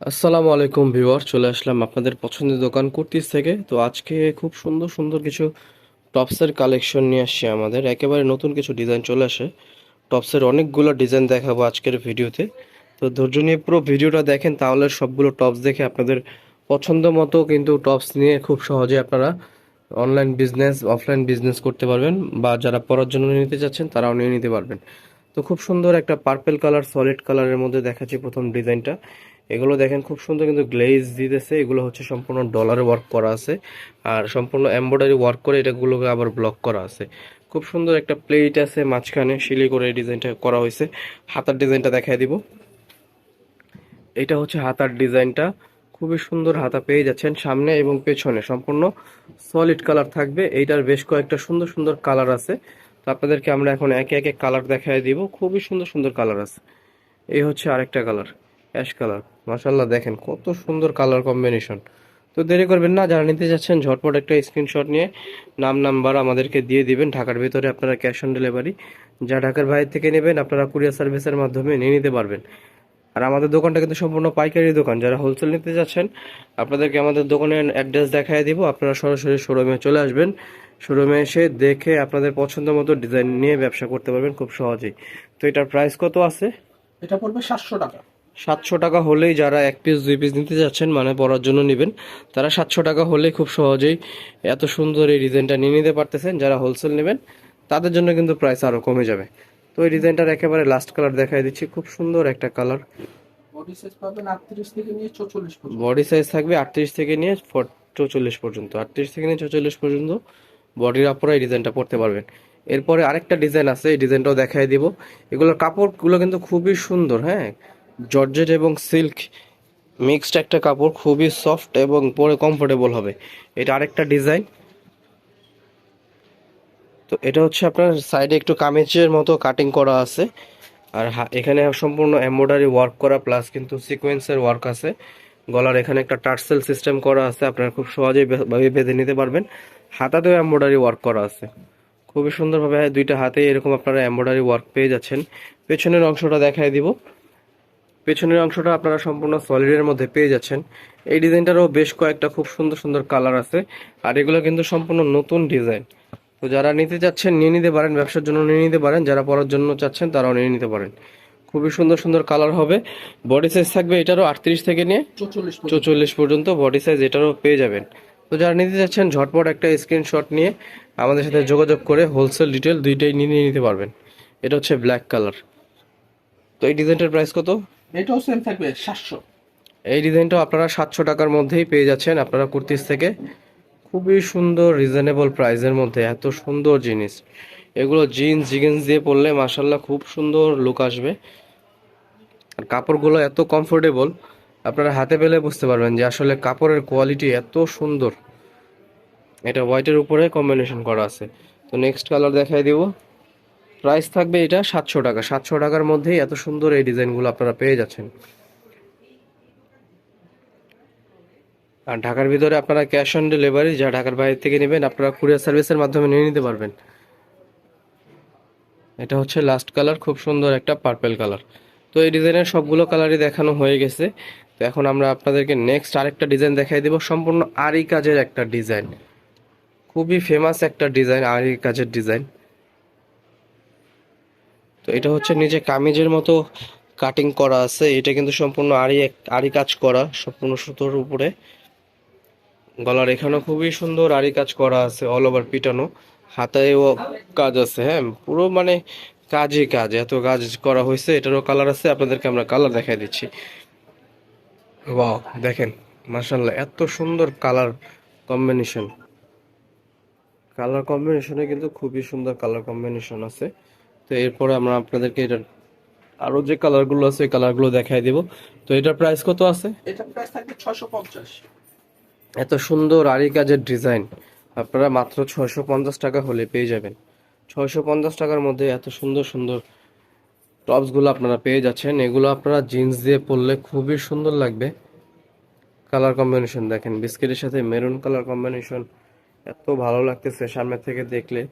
আসসালামু আলাইকুম ভিউয়ার চলে আসলাম আপনাদের পছন্দের দোকান কুর্তিস থেকে। তো আজকে খুব সুন্দর সুন্দর কিছু টপসের কালেকশন নিয়ে আসছি আমাদের। একেবারে নতুন কিছু ডিজাইন চলে আসে। টপসের অনেকগুলো ডিজাইন দেখাবো আজকের ভিডিওতে। তো ধৈর্য নিয়ে পুরো ভিডিওটা দেখেন, তাহলে সবগুলো টপস দেখে আপনাদের পছন্দ মতো কিন্তু টপস নিয়ে খুব সহজে আপনারা অনলাইন বিজনেস, অফলাইন বিজনেস করতে পারবেন বা যারা পড়ার জন্য নিতে চাচ্ছেন তারাও নিয়ে নিতে পারবেন। তো খুব সুন্দর একটা পার্পেল কালার, সলিড কালারের মধ্যে দেখাচ্ছি প্রথম ডিজাইনটা। এগুলো দেখেন খুব সুন্দর কিন্তু গ্লেজ দিতেছে। এগুলো হচ্ছে সম্পূর্ণ ডলার ওয়ার্ক করা আছে। আর সম্পূর্ণ এমব্রয়ডারি ওয়ার্ক করে এটাগুলোকে আবার ব্লক করা আছে। খুব সুন্দর একটা প্লেট আছে মাঝখানে, শিলি করে ডিজাইনটা করা হয়েছে। হাতার ডিজাইনটা দেখাই দিব। এটা হচ্ছে হাতার ডিজাইনটা খুবই সুন্দর হাতা পেয়ে যাচ্ছেন সামনে এবং পেছনে। সম্পূর্ণ সলিড কালার থাকবে। এইটার বেশ কয়েকটা সুন্দর সুন্দর কালার আছে। তো আপনাদেরকে আমরা এখন একে একে কালার দেখাই দিব। খুবই সুন্দর সুন্দর কালার আছে। এই হচ্ছে আরেকটা কালার অ্যাশ কালার মাশাল্লাহ দেখেন কত সুন্দর কালার কম্বিনেশন তো দেরি করবেন না, যারা নিতে যাচ্ছেন ঝটপট একটা স্ক্রিনশট নিয়ে নাম নাম্বার আমাদেরকে দিয়ে দিবেন, ঢাকার ভিতরে আপনারা ক্যাশ অন ডেলিভারি যা ঢাকার বাইরে থেকে নেবেন, আপনারা কুরিয়ার সার্ভিসের মাধ্যমে নিয়ে নিতে পারবেন। আর আমাদের দোকানটা কিন্তু সম্পূর্ণ পাইকারি দোকান, যারা হোলসেল নিতে যাচ্ছেন, আপনাদেরকে আমাদের দোকানের অ্যাড্রেস দেখাই দিব, আপনারা সরাসরি শোরুমে চলে আসবেন। শোরুমে এসে দেখে আপনাদের পছন্দ মতো ডিজাইন নিয়ে ব্যবসা করতে পারবেন খুব সহজেই। তো এটার প্রাইস কত আছে? এটা পড়বে সাতশো টাকা। সাতশো টাকা হলেই যারা এক পিস দুই পিস নিতে যাচ্ছেন মানে পরার জন্য নেবেন তারা সাতশো টাকা হলেই খুব সহজেই এত সুন্দর এই ডিজাইনটা নিয়ে নিতে পারতেছেন যারা হোলসেল নেবেন তাদের জন্য কিন্তু প্রাইস আরও কমে যাবে। তো এই ডিজাইনটার একেবারে লাস্ট কালার দেখাই দিচ্ছি খুব সুন্দর একটা কালার বডি সাইজ থাকবে আটত্রিশ থেকে নিয়ে চৌচল্লিশ পর্যন্ত। আটত্রিশ থেকে নিয়ে চৌচল্লিশ পর্যন্ত বডির আপনারা এই ডিজাইনটা পড়তে পারবেন। এরপরে আরেকটা ডিজাইন আছে এই ডিজাইনটাও দেখাই দিব। এগুলোর কাপড়গুলো কিন্তু খুবই সুন্দর হ্যাঁ? জর্জেট এবং সিল্ক মিক্সড একটা কাপড় খুবই সফট এবং পরে কমফোর্টেবল হবে। এটা আরেকটা ডিজাইন। তো এটা হচ্ছে আপনার সাইডে একটু কামিজের মতো কাটিং করা আছে। আর এখানে সম্পূর্ণ এমব্রয়ডারি ওয়ার্ক করা প্লাস কিন্তু সিকোয়েন্সের ওয়ার্ক আছে। গলার এখানে একটা টার্সেল সিস্টেম করা আছে, আপনারা খুব সহজেই বেঁধে নিতে পারবেন। হাতাতেও এমব্রয়ডারি ওয়ার্ক করা আছে। খুবই সুন্দরভাবে দুইটা হাতে এরকম আপনারা এমব্রয়ডারি ওয়ার্ক পেয়ে যাচ্ছেন। পেছনের অংশটা দেখাই দিব। পেছনের অংশটা আপনারা সম্পূর্ণ সলিডের মধ্যে পেয়ে যাচ্ছেন। এই ডিজাইনটারও বেশ কয়েকটা খুব সুন্দর সুন্দর কালার আছে। আর এগুলো কিন্তু সম্পূর্ণ নতুন ডিজাইন। তো যারা নিতে চাচ্ছেন নিয়ে নিতে পারেন ব্যবসার জন্য নিয়ে নিতে পারেন। যারা পড়ার জন্য চাচ্ছেন তারাও নিয়ে নিতে পারেন। খুবই সুন্দর সুন্দর কালার হবে। বডি সাইজ থাকবে এটারও আটত্রিশ থেকে নিয়ে চৌচল্লিশ পর্যন্ত। চৌচল্লিশ পর্যন্ত বডি সাইজ এটারও পেয়ে যাবেন। তো যারা নিতে চাচ্ছেন ঝটপট একটা স্ক্রিনশট নিয়ে আমাদের সাথে যোগাযোগ করে হোলসেল ডিটেল দুইটাই নিয়ে নিয়ে নিতে পারবেন। এটা হচ্ছে ব্ল্যাক কালার তো এই ডিজাইনটার প্রাইস কত? এটাও সেম থাকবে, সাতশো। এই ডিজাইনটাও আপনারা সাতশো টাকার মধ্যেই পেয়ে যাচ্ছেন আপনারা কুর্তিস থেকে। খুবই সুন্দর রিজনেবল প্রাইসের মধ্যে, এত সুন্দর জিনিস। এগুলো জিন্স জিগেন্স দিয়ে পরলে মাসাল্লাহ খুব সুন্দর লুক আসবে। আর কাপড়গুলো এত কমফোর্টেবল আপনারা হাতে পেলে বুঝতে পারবেন যে আসলে কাপড়ের কোয়ালিটি এত সুন্দর। এটা হোয়াইটের উপরে কম্বিনেশন করা আছে। তো নেক্সট কালার দেখাই দিব। প্রাইস থাকবে এটা সাতশো টাকা। সাতশো টাকার মধ্যেই এত সুন্দর এই ডিজাইনগুলো আপনারা পেয়ে যাচ্ছেন। আর ঢাকার ভিতরে আপনারা ক্যাশ অন ডেলিভারি, যা ঢাকার বাইরে থেকে নেবেন, আপনারা কুরিয়ার সার্ভিসের মাধ্যমে নিয়ে নিতে পারবেন। এটা হচ্ছে লাস্ট কালার, খুব সুন্দর একটা পার্পেল কালার। তো এই ডিজাইনের সবগুলো কালারই দেখানো হয়ে গেছে। তো এখন আমরা আপনাদেরকে নেক্সট আরেকটা ডিজাইন দেখাই দেব, সম্পূর্ণ আরি কাজের একটা ডিজাইন। খুবই ফেমাস একটা ডিজাইন, আরি কাজের ডিজাইন। তো এটা হচ্ছে নিচে কামিজের মতো কাটিং করা আছে। এটা কিন্তু সম্পূর্ণ এক- আরি কাজ করা, সম্পূর্ণ সুতোর উপরে। গলার এখানেও খুবই সুন্দর আরি কাজ করা আছে অল ওভার পিটানো। হাতায়ও কাজ আছে হ্যাঁ পুরো মানে কাজই কাজ, এত কাজ করা হয়েছে, এটারও কালার আছে, আপনাদেরকে আমরা কালার দেখাই দিচ্ছি। ওয়াও দেখেন মার্শাল্লাহ এত সুন্দর কালার কম্বিনেশন কালার কম্বিনেশনে কিন্তু খুবই সুন্দর কালার কম্বিনেশন আছে। তো এরপরে আমরা আপনাদেরকে এটার আরও যে কালারগুলো আছে ওই কালারগুলো দেখাই দেব। তো এটার প্রাইস কত আছে? এটা প্রাইস থাকবে ছয়শো পঞ্চাশ। এত সুন্দর আরি কাজের ডিজাইন আপনারা মাত্র ছয়শো পঞ্চাশ টাকা হলে পেয়ে যাবেন। ছয়শো পঞ্চাশ টাকার মধ্যে এত সুন্দর সুন্দর টপসগুলো আপনারা পেয়ে যাচ্ছেন। এগুলো আপনারা জিন্স দিয়ে পরলে খুবই সুন্দর লাগবে। কালার কম্বিনেশন দেখেন বিস্কিটের সাথে মেরুন কালার কম্বিনেশন এত ভালো লাগতেছে সামনে থেকে দেখলে।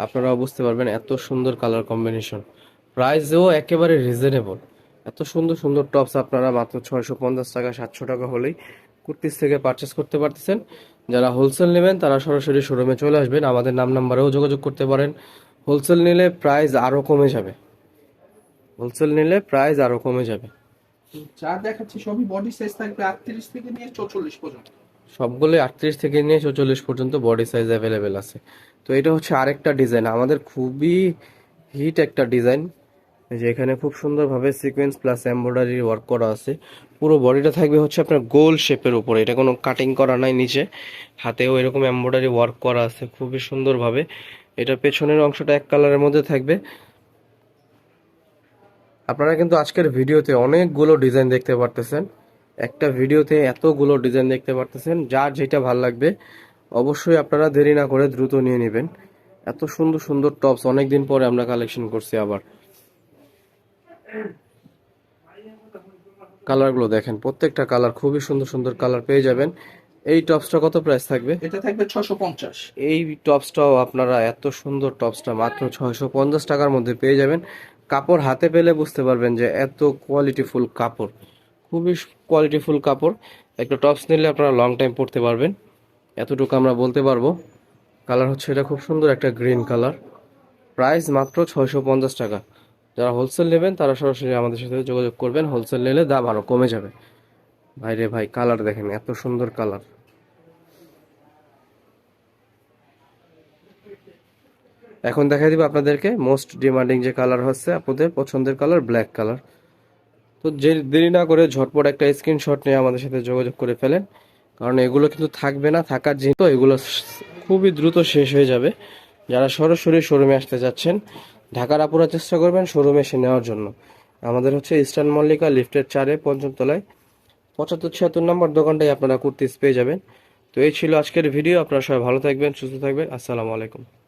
আপনারাও বুঝতে পারবেন এত সুন্দর কালার কম্বিনেশন প্রাইসও একেবারে রিজনেবল এত সুন্দর সুন্দর টপস আপনারা মাত্র ছয়শো পঞ্চাশ টাকা, সাতশো টাকা হলেই কুর্তিস থেকে পারচেস করতে পারতেছেন। যারা হোলসেল নেবেন, তারা সরাসরি শোরুমে চলে আসবেন। আমাদের নাম নাম্বারেও যোগাযোগ করতে পারেন। হোলসেল নিলে প্রাইস আরও কমে যাবে। হোলসেল নিলে প্রাইস আরও কমে যাবে। যা দেখাচ্ছি সবই বডি সাইজ থাকবে আটত্রিশ থেকে নিয়ে চৌচল্লিশ পর্যন্ত। সবগুলো আটত্রিশ থেকে নিয়ে চৌচল্লিশ পর্যন্ত বডি সাইজ অ্যাভেলেবেল আছে। তো এটা হচ্ছে আরেকটা ডিজাইন আমাদের খুবই হিট একটা ডিজাইন যে এখানে খুব সুন্দরভাবে সিকোয়েন্স প্লাস এমব্রয়ডারি ওয়ার্ক করা আছে। পুরো বডিটা থাকবে হচ্ছে আপনার গোল শেপের উপরে। এটা কোনো কাটিং করা নাই নিচে। হাতেও এরকম এমব্রয়ডারি ওয়ার্ক করা আছে খুবই সুন্দরভাবে। এটা পেছনের অংশটা এক কালারের মধ্যে থাকবে। আপনারা কিন্তু আজকের ভিডিওতে অনেকগুলো ডিজাইন দেখতে পারতেছেন। একটা ভিডিওতে এতগুলো ডিজাইন দেখতে পারতেছেন যার যেটা ভালো লাগবে অবশ্যই আপনারা দেরি না করে দ্রুত নিয়ে নেবেন। এত সুন্দর সুন্দর টপস অনেকদিন পরে আমরা কালেকশন করছি আবার। কালারগুলো দেখেন প্রত্যেকটা কালার খুবই সুন্দর সুন্দর কালার পেয়ে যাবেন। এই টপসটা কত প্রাইস থাকবে? এটা থাকবে ছশো পঞ্চাশ। এই টপসটাও আপনারা এত সুন্দর টপসটা মাত্র ছয়শো পঞ্চাশ টাকার মধ্যে পেয়ে যাবেন। কাপড় হাতে পেলে বুঝতে পারবেন যে এত কোয়ালিটিফুল কাপড়। খুবই কোয়ালিটিফুল কাপড়। একটা টপস নিলে আপনারা লং টাইম পরতে পারবেন। এতটুকু আমরা বলতে পারব। কালার হচ্ছে এটা খুব সুন্দর একটা গ্রিন কালার প্রাইস মাত্র ছয়শো পঞ্চাশ টাকা। যারা হোলসেল নেবেন, তারা সরাসরি আমাদের সাথে যোগাযোগ করবেন। হোলসেল নিলে দাম আরও কমে যাবে। ভাইরে ভাই কালার দেখেন, এত সুন্দর কালার এখন দেখা দিব আপনাদেরকে মোস্ট ডিমান্ডিং যে কালার হচ্ছে, আপনাদের পছন্দের কালার ব্ল্যাক কালার তো যে দেরি না করে ঝটপট একটা স্ক্রিনশট নিয়ে আমাদের সাথে যোগাযোগ করে ফেলেন। কারণ এগুলো কিন্তু থাকবে না, থাকার যেহেতু এগুলো খুবই দ্রুত শেষ হয়ে যাবে। যারা সরাসরি শোরুমে আসতে যাচ্ছেন, ঢাকার আপুরা চেষ্টা করবেন শোরুমে এসে নেওয়ার জন্য। আমাদের হচ্ছে ইস্টার্ন মল্লিকা লিফটের চারে পঞ্চম তলায়, পঁচাত্তর ছিয়াত্তর নম্বর দোকানটাই আপনারা কুর্তিস পেয়ে যাবেন। তো এই ছিল আজকের ভিডিও আপনারা সবাই ভালো থাকবেন, সুস্থ থাকবেন, আসসালামু আলাইকুম।